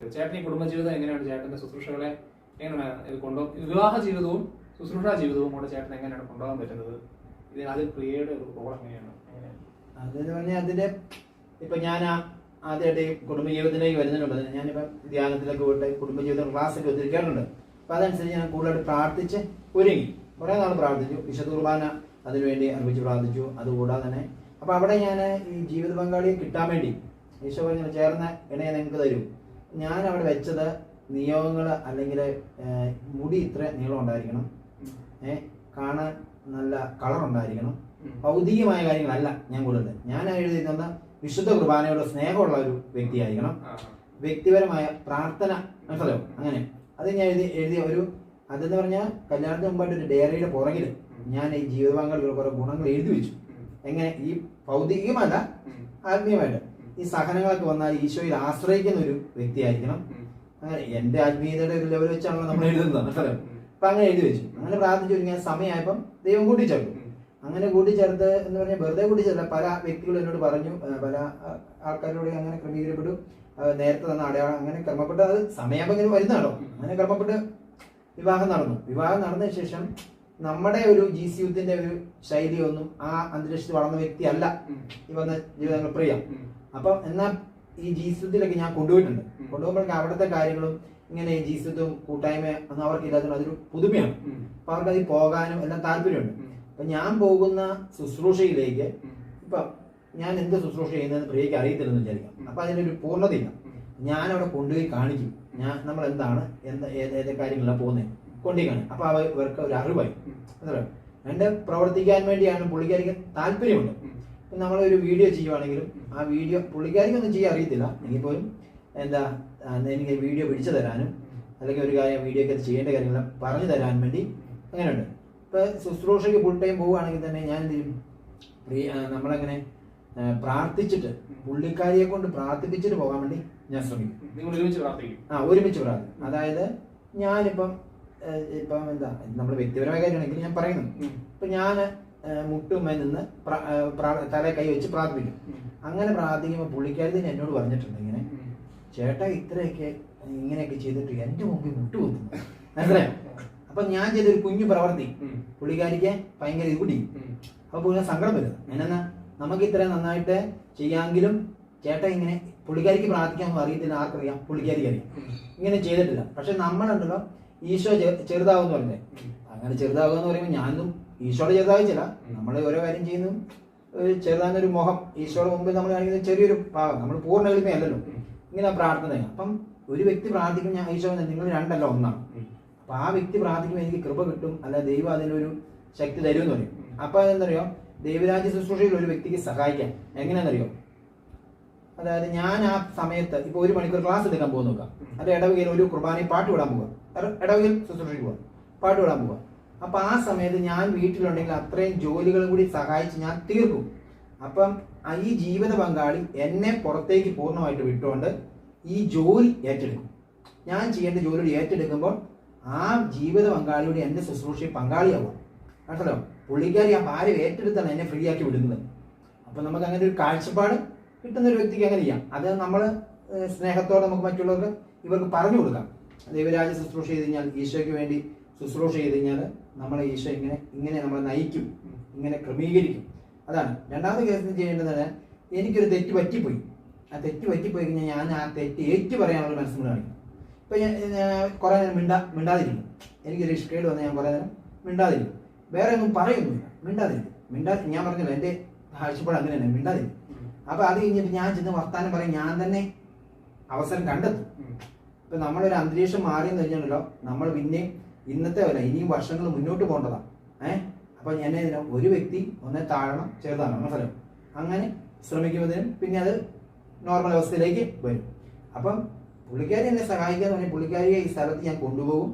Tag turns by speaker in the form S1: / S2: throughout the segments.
S1: ചേട്ടൻ ഈ കുടുംബജീവിതം എങ്ങനെയാണ് ചേട്ടന്റെ ശുശ്രൂഷകളെ എങ്ങനെയാണ് ഇത് കൊണ്ടു വിവാഹ ജീവിതവും ശുശ്രൂഷാ ജീവിതവും കൂടെ ചേട്ടൻ എങ്ങനെയാണ് കൊണ്ടുപോകാൻ പറ്റുന്നത്? ഇതിൽ അതിൽ പ്രിയയുടെ ഒരു റോൾ എങ്ങനെയാണ്?
S2: അതെന്ന് പറഞ്ഞാൽ അതിന്റെ ഇപ്പൊ ഞാൻ ആദ്യമായിട്ട് കുടുംബജീവിതത്തിലേക്ക് വരുന്നതിന് മുമ്പ് തന്നെ ധ്യാനത്തിലൊക്കെ പോയിട്ട് കുടുംബജീവിതം ക്ലാസ്സൊക്കെ ഒത്തിരിക്കാറുണ്ട്. അപ്പൊ അതനുസരിച്ച് ഞാൻ കൂടുതലായിട്ട് പ്രാർത്ഥിച്ച് ഒരുങ്ങി. കുറെ നാൾ പ്രാർത്ഥിച്ചു. വിശുദ്ധ കുർബാന അതിനുവേണ്ടി അർപ്പിച്ച് പ്രാർത്ഥിച്ചു. അതുകൂടാതെ തന്നെ അപ്പൊ അവിടെ ഞാൻ ഈ ജീവിത പങ്കാളിയെ കിട്ടാൻ വേണ്ടി ഈശോ പറഞ്ഞ ചേർന്ന ഇണയെ നിങ്ങൾക്ക് തരൂ. ഞാൻ അവിടെ വെച്ചത് നിയോഗങ്ങൾ അല്ലെങ്കിൽ മുടി ഇത്ര നീളം ഉണ്ടായിരിക്കണം. ഏഹ് കാണാൻ നല്ല കളർ ഉണ്ടായിരിക്കണം. ഭൗതികമായ കാര്യങ്ങളല്ല ഞാൻ കൂടുതൽ ഞാൻ എഴുതിയിരിക്കുന്ന വിശുദ്ധ കുർബാനയോട് സ്നേഹമുള്ള ഒരു വ്യക്തിയായിരിക്കണം. വ്യക്തിപരമായ പ്രാർത്ഥന മനസ്സിലാവും അങ്ങനെ. അത് ഞാൻ എഴുതി എഴുതിയ ഒരു അതെന്ന് പറഞ്ഞാൽ കല്യാണത്തിന് മുമ്പായിട്ട് ഒരു ഡയറിയുടെ പുറകിൽ ഞാൻ ഈ ജീവിത പങ്കാളികൾ കുറെ ഗുണങ്ങൾ എഴുതി വെച്ചു. എങ്ങനെ? ഈ ഭൗതികമല്ല ആത്മീയമായിട്ട്. ഈ സഹനങ്ങളൊക്കെ വന്നാൽ ഈശോയിൽ ആശ്രയിക്കുന്ന ഒരു വ്യക്തിയായിരിക്കണം അങ്ങനെ എന്റെ ആത്മീയതയുടെ ഒരു ലെവൽ വെച്ചാണല്ലോ നമ്മൾ എഴുതുന്നത് മനസ്സിലായോ? അപ്പൊ അങ്ങനെ എഴുതി വെച്ചു. അങ്ങനെ പ്രാർത്ഥിച്ചു ഒരുങ്ങിയ സമയമായപ്പം ദൈവം കൂട്ടിച്ചേർത്തു. അങ്ങനെ കൂട്ടിച്ചേർത്ത് എന്ന് പറഞ്ഞാൽ വെറുതെ കൂട്ടിച്ചേർത്ത പല വ്യക്തികളും എന്നോട് പറഞ്ഞു പല ആൾക്കാരോട് അങ്ങനെ ക്രമീകരിക്കപ്പെട്ടു. നേരത്തെ തന്ന അടയാളം അങ്ങനെ ക്രമപ്പെട്ട് അത് സമയമാകുമ്പോൾ ഇങ്ങനെ വരുന്നതാണോ അങ്ങനെ ക്രമപ്പെട്ട് വിവാഹം നടന്നു. വിവാഹം നടന്ന ശേഷം നമ്മുടെ ഒരു ജി സി യുദ്ധത്തിന്റെ ഒരു ശൈലിയൊന്നും ആ അന്തരീക്ഷത്തിൽ വളർന്ന വ്യക്തിയല്ല
S1: അല്ല
S2: ഈ വന്ന ജീവിതങ്ങൾ പ്രിയം. അപ്പം എന്നാൽ ഈ ജീസുദ്ധിലൊക്കെ ഞാൻ കൊണ്ടുപോയിട്ടുണ്ട്.
S1: കൊണ്ടുപോകുമ്പോൾ
S2: കൊണ്ടുപോകുമ്പോഴേക്കും അവിടുത്തെ കാര്യങ്ങളും ഇങ്ങനെ ജീസത്തും കൂട്ടായ്മ ഒന്നും അവർക്ക് ഇല്ലാത്തതുകൊണ്ട് അതൊരു പുതുമയാണ്. അപ്പൊ അവർക്ക് അതിൽ പോകാനും എല്ലാം താല്പര്യമുണ്ട്. അപ്പൊ ഞാൻ പോകുന്ന ശുശ്രൂഷയിലേക്ക് ഇപ്പൊ ഞാൻ എന്ത് ശുശ്രൂഷ ചെയ്യുന്നതെന്ന് പ്രിയക്ക് അറിയത്തില്ലെന്ന് വിചാരിക്കാം. അപ്പൊ അതിനൊരു
S1: പൂർണതയില്ല.
S2: ഞാൻ അവിടെ കൊണ്ടുപോയി കാണിക്കും. ഞാൻ നമ്മൾ എന്താണ് എന്ത് ഏത് കാര്യങ്ങളിലാണ് പോകുന്നത് കൊണ്ടുപോയി കാണിക്കും. അപ്പൊ അവർക്ക് ഒരു അറിവായി. രണ്ട് പ്രവർത്തിക്കാൻ വേണ്ടിയാണ് പുള്ളിക്കാരിക്ക് താല്പര്യമുണ്ട്. നമ്മളൊരു വീഡിയോ ചെയ്യുവാണെങ്കിലും ആ വീഡിയോ പുള്ളിക്കാരിക്കൊന്നും ചെയ്യാൻ അറിയത്തില്ല. എങ്കിൽ പോലും എന്താ എനിക്ക് വീഡിയോ പിടിച്ചു തരാനും അല്ലെങ്കിൽ ഒരു കാര്യം വീഡിയോ ഒക്കെ ചെയ്യേണ്ട കാര്യങ്ങൾ പറഞ്ഞു തരാൻ വേണ്ടി അങ്ങനെയുണ്ട്. ഇപ്പൊ ശുശ്രൂഷയ്ക്ക് ഫുൾ ടൈം പോവുകയാണെങ്കിൽ തന്നെ ഞാൻ എന്ത് ചെയ്യും? നമ്മളങ്ങനെ പ്രാർത്ഥിച്ചിട്ട് പുള്ളിക്കാരിയെ കൊണ്ട് പ്രാർത്ഥിപ്പിച്ചിട്ട് പോകാൻ വേണ്ടി ഞാൻ ശ്രമിക്കും.
S1: നിങ്ങൾ ഒരുമിച്ച് പ്രാർത്ഥിക്കും.
S2: ആ ഒരുമിച്ച് പ്രാർത്ഥിക്കും. അതായത് ഞാനിപ്പം ഇപ്പം എന്താ നമ്മൾ വ്യക്തിപരമായ കാര്യമാണെങ്കിൽ ഞാൻ പറയുന്നു. ഇപ്പൊ ഞാൻ മുട്ടുമ്മ നിന്ന് തല കൈ വെച്ച് പ്രാർത്ഥിക്കും അങ്ങനെ പ്രാർത്ഥിക്കുമ്പോൾ പുള്ളിക്കാരി എന്നോട് പറഞ്ഞിട്ടുണ്ട് ഇങ്ങനെ ചേട്ട ഇത്രയൊക്കെ ഇങ്ങനെയൊക്കെ ചെയ്തിട്ട് എന്റെ മുമ്പിൽ മുട്ടു കൊത്തുന്നു മനസ്സിലായോ അപ്പൊ ഞാൻ ചെയ്തൊരു കുഞ്ഞു പ്രവർത്തി പുള്ളിക്കാരിക്ക് ഭയങ്കര ഇത്
S1: കുടിക്കും
S2: അപ്പൊ പുള്ളി സങ്കടം വരും. എന്നാ നമുക്ക് ഇത്ര നന്നായിട്ട് ചെയ്യാമെങ്കിലും ചേട്ടാ ഇങ്ങനെ പുള്ളിക്കാരിക്ക് പ്രാർത്ഥിക്കാൻ അറിയത്തില്ല ആർക്കറിയാം? പുള്ളിക്കാരിക്ക് അറിയാം. ഇങ്ങനെ ചെയ്തിട്ടില്ല. പക്ഷെ നമ്മളുണ്ടല്ലോ ഈശോ ചെറുതാവെന്ന് പറഞ്ഞേ അങ്ങനെ ചെറുതാവുക എന്ന് പറയുമ്പോൾ ഞാനും ഈശോയുടെ ചെറുതായിച്ചില്ല നമ്മൾ ഓരോ കാര്യം ചെയ്യുന്നു. ഒരു ചെറുതായൊരു മുഖം ഈശോയുടെ മുമ്പിൽ നമ്മൾ കാണിക്കുന്ന ചെറിയൊരു ഭാഗം. നമ്മൾ പൂർണ എളിമയല്ലല്ലോ. ഇങ്ങനെ പ്രാർത്ഥന അപ്പം ഒരു വ്യക്തി പ്രാർത്ഥിക്കും ഞാൻ ഈശോ നിങ്ങൾ രണ്ടല്ല ഒന്നാണ്. അപ്പൊ ആ വ്യക്തി പ്രാർത്ഥിക്കുമ്പോൾ എനിക്ക് കൃപ കിട്ടും. അല്ല ദൈവം അതിനൊരു ശക്തി തരും എന്ന് പറയും. അപ്പൊ അതെന്തറിയോ? ദൈവരാജ്യ ശുശ്രൂഷയിൽ ഒരു വ്യക്തിക്ക് സഹായിക്കാൻ. എങ്ങനെയാണെന്നറിയോ? അതായത് ഞാൻ ആ സമയത്ത് ഇപ്പൊ ഒരു മണിക്കൂർ ക്ലാസ് എടുക്കാൻ പോകുന്നു നോക്കാം. അത് ഇടവകയിൽ ഒരു കുർബാനയിൽ പാട്ട് വിടാൻ പോവുക ഇട- ഇടവകയിൽ ശുശ്രൂഷയ്ക്ക് പോകാം പാട്ട് വിടാൻ പോവുക അപ്പൊ ആ സമയത്ത് ഞാൻ വീട്ടിലുണ്ടെങ്കിൽ അത്രയും ജോലികളും കൂടി സഹായിച്ച് ഞാൻ തീർക്കും. അപ്പം ഈ ജീവിത പങ്കാളി എന്നെ പുറത്തേക്ക് പൂർണമായിട്ട് വിട്ടുകൊണ്ട് ഈ ജോലി ഏറ്റെടുക്കും. ഞാൻ ചെയ്യേണ്ട ജോലി ഏറ്റെടുക്കുമ്പോൾ ആ ജീവിത പങ്കാളിയുടെ എന്റെ ശുശ്രൂഷയിൽ പങ്കാളിയാവും. കേട്ടല്ലോ പുള്ളിക്കാരി ആ ഭാര്യ ഏറ്റെടുത്താണ് എന്നെ ഫ്രീ ആക്കി വിടുന്നത്. അപ്പൊ നമുക്ക് അങ്ങനെ ഒരു കാഴ്ചപ്പാട് കിട്ടുന്ന ഒരു വ്യക്തിക്ക് അങ്ങനെ ചെയ്യാം. അത് നമ്മൾ സ്നേഹത്തോടെ നമുക്ക് മറ്റുള്ളവർക്ക് ഇവർക്ക് പറഞ്ഞു കൊടുക്കാം. ദൈവരാജ ശുശ്രൂഷ ചെയ്ത് കഴിഞ്ഞാൽ ഈശോയ്ക്ക് വേണ്ടി ശുശ്രൂഷ ചെയ്ത് കഴിഞ്ഞാൽ നമ്മളെ ഈശോ ഇങ്ങനെ ഇങ്ങനെ നമ്മളെ നയിക്കും ഇങ്ങനെ ക്രമീകരിക്കും. അതാണ്. രണ്ടാമത്തെ കേസ് ചെയ്യേണ്ടതാണ് എനിക്കൊരു തെറ്റ് പറ്റിപ്പോയി. ആ തെറ്റ് പറ്റിപ്പോയി കഴിഞ്ഞാൽ ഞാൻ ആ തെറ്റ് ഏറ്റു പറയാനുള്ള മനസ്സിൽ കാണിക്കും ഇപ്പൊ ഞാൻ കുറെ നേരം മിണ്ടാ മിണ്ടാതിരിക്കും. എനിക്കൊരു ഇഷ്ടക്കേട് വന്ന് ഞാൻ കുറെ നേരം മിണ്ടാതിരിക്കും. വേറെ ഒന്നും പറയുന്നില്ല. മിണ്ടാതിരിക്കും. മിണ്ടാ ഞാൻ പറഞ്ഞല്ലോ എന്റെ കാഴ്ചപ്പാട് അങ്ങനെ തന്നെ മിണ്ടാതിരിക്കും.
S1: ഉം,
S2: അപ്പൊ അത് കഴിഞ്ഞിട്ട് ഞാൻ ചെന്ന് വർത്താനം പറയും ഞാൻ തന്നെ അവസരം കണ്ടെത്തും. ഇപ്പൊ നമ്മളൊരു അന്തരീക്ഷം മാറിയെന്ന് കഴിഞ്ഞാണല്ലോ നമ്മൾ പിന്നെ ഇന്നത്തെ അല്ല ഇനിയും വർഷങ്ങൾ മുന്നോട്ട് പോകേണ്ടതാണ്. ഏഹ് അപ്പൊ ഞാൻ ഒരു വ്യക്തി ഒന്നെ താഴണം ചെറുതാണ് മനസ്സിലാവും അങ്ങനെ ശ്രമിക്കുമ്പോഴത്തേനും പിന്നെ അത് നോർമൽ അവസ്ഥയിലേക്ക് വരും. അപ്പം പുള്ളിക്കാരി എന്നെ സഹായിക്കാന്ന് പറഞ്ഞാൽ പുള്ളിക്കാരിയെ ഈ സ്ഥലത്ത് ഞാൻ കൊണ്ടുപോകും.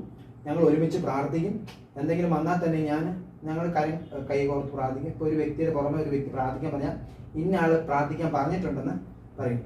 S2: ഞങ്ങൾ ഒരുമിച്ച് പ്രാർത്ഥിക്കും. എന്തെങ്കിലും വന്നാൽ തന്നെ ഞാൻ ഞങ്ങൾ കൈ കൈ കോർത്ത് പ്രാർത്ഥിക്കും. ഒരു വ്യക്തിയുടെ പുറമെ ഒരു വ്യക്തി പ്രാർത്ഥിക്കാൻ പറഞ്ഞാൽ ഇന്ന പ്രാർത്ഥിക്കാൻ പറഞ്ഞിട്ടുണ്ടെന്ന് പറയും.